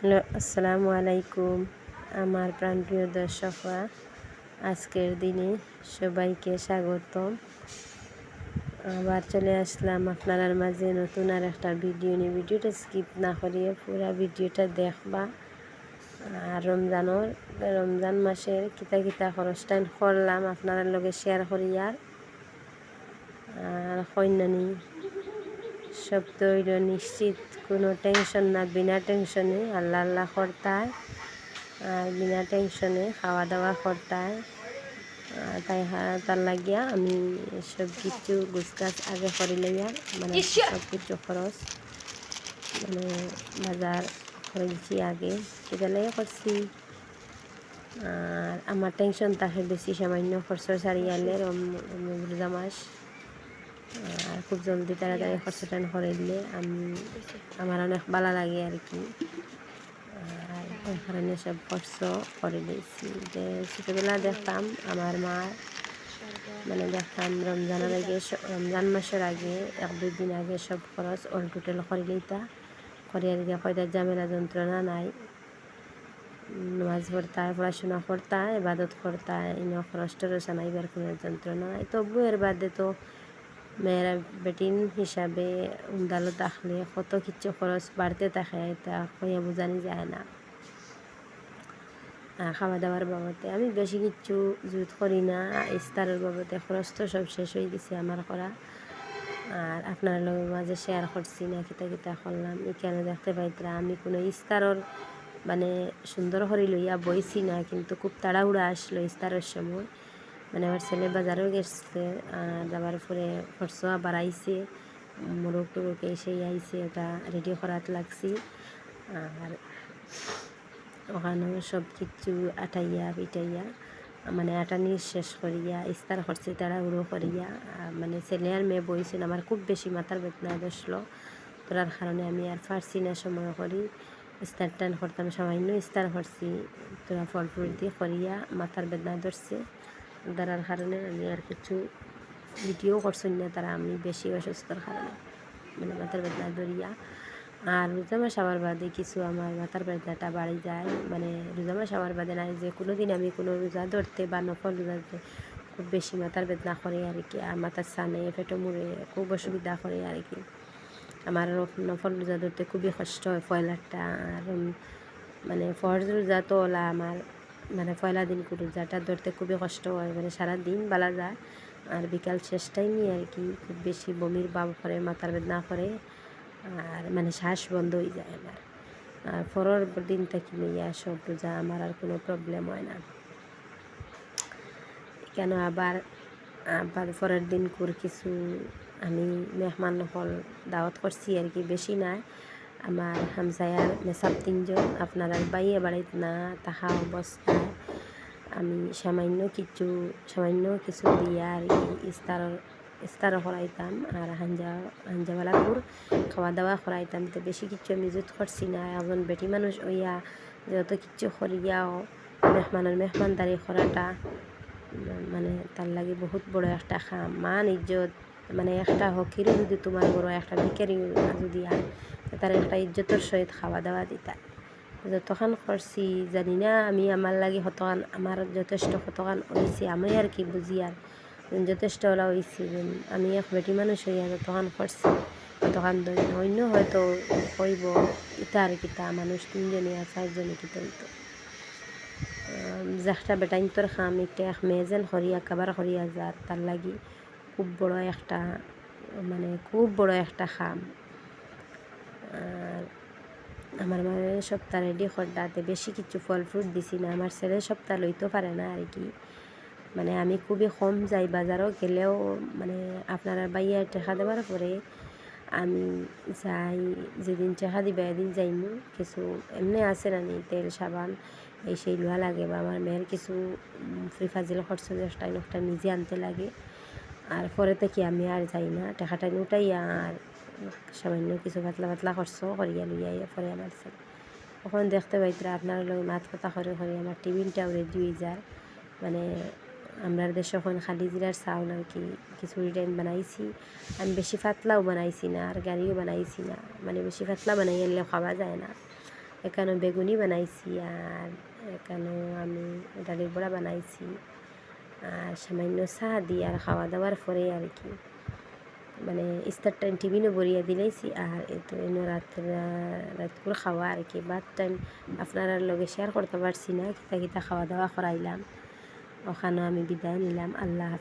Hello, আসসালামু আলাইকুম, আমার প্রাণপ্রিয় দর্শকরা আজকের দিনে সবাইকে স্বাগতম। আবার চলে আসলাম আপনার মাঝে নতুন আর একটা ভিডিও নিয়ে। ভিডিওটা স্কিপ না করিয়ে পুরো ভিডিওটা দেখবা। আর রমজানোর, রমজান মাসের কিতা কিতা খরচটাইন করলাম আপনার লগে শেয়ার করি আর আর কন্যানি সব তো হইল নিশ্চিত কোনো টেনশন না বিনা টেনশনে আল্লাহ আল্লাহ করতায় আর বিনা টেনশনে খাওয়া দাওয়া করতায়। তাই তার লাগিয়া আমি সব কিছু গুছগাছ আগে করে লইয়া মানে সব কিছু খরচ মানে বাজার করে দিচ্ছি আগে সেটা লাগে করছি। আর আমার টেনশন থাকে বেশি সামান্য খরচ সারিয়ালে রোজা মাস আর খুব জলদি তাড়াতাড়ি খরচটা করে দিলে আমি আমার অনেক ভালো লাগে আর কি। আর ওই কারণে সব খরচ করে দিয়েছি। যে ছোটোবেলা দেখতাম আমার মা মানে দেখতাম রমজানের আগে রমজান মাসের আগে এক দুই দিন আগে সব খরচ অল টোটাল করে লইতা করে আর দিয়ে কয়টা ঝামেলা যন্ত্রণা নাই। নামাজ পড়তায় পড়াশোনা করতায় ইবাদত করতায় ইন খরচ টরচ আনাইবার কোনো যন্ত্রণা নাই। তবু এর বাদে তো মেয়েরা বেটিন হিসাবে উন্দালো থাকলে কত কিছু খরচ, বাড়তে থাকে এটা কইয়া বোঝানি যায় না। খাওয়া দাওয়ার বাবদে আমি বেশি কিছু জুত করি না ইস্তারের বাবদে খরচ তো সব শেষ হয়ে গেছে আমার করা। আর আপনার লোকের মাঝে শেয়ার করছি, না কিতা কিতা করলাম, এখানে দেখতে পাইতরা আমি কোনো ইস্তারর মানে সুন্দর করে লইয়া বইছি না, কিন্তু খুব তাড়াহুড়া আসলো ইস্তারের সময়। মানে আমার ছেলে বাজারেও গেছে যাবার পরে খরচ আইসে মোরগ টোরগ এসেই আইসে ওটা রেডি করাত লাগছি। আর ওখানেও সব কিছু আটাইয়া পিটাইয়া মানে আটা আটানি শেষ করিয়া, ইস্তার করছি তারা উড়ো করিয়া মানে ছেলে আর মেয়ে বইছেন আমার খুব বেশি মাথার বেদনা বসল তোরার কারণে আমি আর ফার্সি না সময় করি। ইস্তার টান করতাম, সামান্য ইস্তার করছি। তোরা ফল ফুল দিয়ে করিয়া মাথার বেদনা ধরছে। ধরার কারণে আমি আর কিছু ভিডিও করছেন না, তারা আমি বেশি অসুস্থর কারণে। মানে মাথার বেদনা ধরিয়া আর রোজা মাস আবার বাদে কিছু আমার মাথার বেদনাটা বাড়ি যায়। মানে রোজা মাস আবার বাদে নাই যে কোনো দিন আমি কোনো রোজা ধরতে বা নফল রোজা খুব বেশি মাথার বেদনা করে আর কি। আর মাথার সানে, পেটো মুড়ে খুব অসুবিধা করে আর কি। আমার নফল রোজা ধরতে খুবই কষ্ট হয় পয়লারটা আর মানে ফরজ রোজা তো ওলা আমার মানে পয়লা দিন রোজাটা ধরতে খুবই কষ্ট হয় মানে সারা দিন বেলা যায় আর বিকাল শেষ টাইমই আর কি খুব বেশি বমির বাব করে, মাথার বেদনা করে আর মানে শ্বাস বন্ধ হয়ে যায় আমার। আর পরের দিন থেকে লইয়া সব রোজা, আমার আর কোনো প্রবলেম হয় না। কেন আবার আবার পরের দিন করে কিছু আমি মেহমান হল দাওয়াত করছি আর কি, বেশি নাই। আমার হামসায়ার মেসাব তিনজন, আপনার বাইয়ে বাড়িত না, তাহা অবস্থায় আমি সামান্য কিছু সামান্য কিছু দিয়া আর কি ইস্তারর ইস্তারও করাইতাম। আর হাঞ্জা হাঞ্জাওয়ালাপুর খাওয়া দাওয়া করাইতাম। তো বেশি কিছু আমি জুত করছি না। একজন বেটি মানুষ ওইয়া যত কিছু করিয়াও মেহমানের মেহমানদারি করাটা মানে তার লাগে বহুত বড় একটা খাম। মান ইজ্জত। মানে একটা হকিরও যদি তোমার বড় একটা ভিকারি যদি আয় তার একটা ইজ্জতের সহিত খাওয়া দাওয়া দিতা। যতক্ষণ করছি, জানি না, আমি আমার লাগে হতখান আমার যথেষ্ট হতখান হয়েছে আমি আর কি বুঝি আর যথেষ্ট ওলা হয়েছি আমি এক বেটি মানুষ হইয়া যতক্ষণ করছি। ততক্ষণ অন্য হয়তো কইব, ইতা আর কিতা, মানুষ তিনজনে আর চারজনে কিতা হইতো। যাটা বেটাইন্তর খাম একটা এক মেজেন হরিয়া কাবার হরিয়া যার তার লাগি খুব বড় একটা মানে খুব বড় একটা খাম। আর আমার মানে সপ্তাহ রেডি খরদাতে বেশি কিছু ফল ফ্রুট দিছি না, আমার ছেলে সপ্তাহ লইতে পারে না আর কি। মানে আমি খুবই কম যাই বাজারও গেলেও মানে আপনারা বাইয়া টেকা দেওয়ার পরে আমি যাই, যেদিন টেকা দিবা এদিন যাইমু। কিছু এমনি আছে না তেল, সাবান, এই সেই লোহা লাগে বা আমার মেয়ের কিছু ফ্রি ফাজিল খরচ একটা একটা নিজে আনতে লাগে। আর পরে থেকে আমি আর যাই না টাকাটা উঠাই আর সামান্য কিছু পাতলা পাতলা খরচ করিয়া লইয়া পরে আমার ছেলে তখন দেখতে পাইতরা আপনার লোক মাত কথা করে করে আমার টিফিনটাও রেডি হয়ে যায়। মানে আমরা দেশ এখন খালি জিরার চাউল আর কি খিচুড়ি টাইম বানাইছি। আমি বেশি পাতলাও বানাইছি না আর গাড়িও বানাইছি না। মানে বেশি পাতলা বানাই আনলে খাওয়া যায় না। এখানে বেগুনি বানাইছি আর এখানেও আমি ডালের বড়া বানাইছি। আর সামান্য চা দিয়ে আর খাওয়া দাওয়ার পরে আর কি। মানে ইস্তার টাইম টিফিনও বরিয়া দিলাইছি আর এতো এনে রাত রাতপুর খাওয়া আর কি। বাদ টাইম আপনার লগে শেয়ার করতে পারছি না। কিতা কিতা খাওয়া দাওয়া করাইলাম। ওখানেও আমি বিদায় নিলাম। আল্লাহ।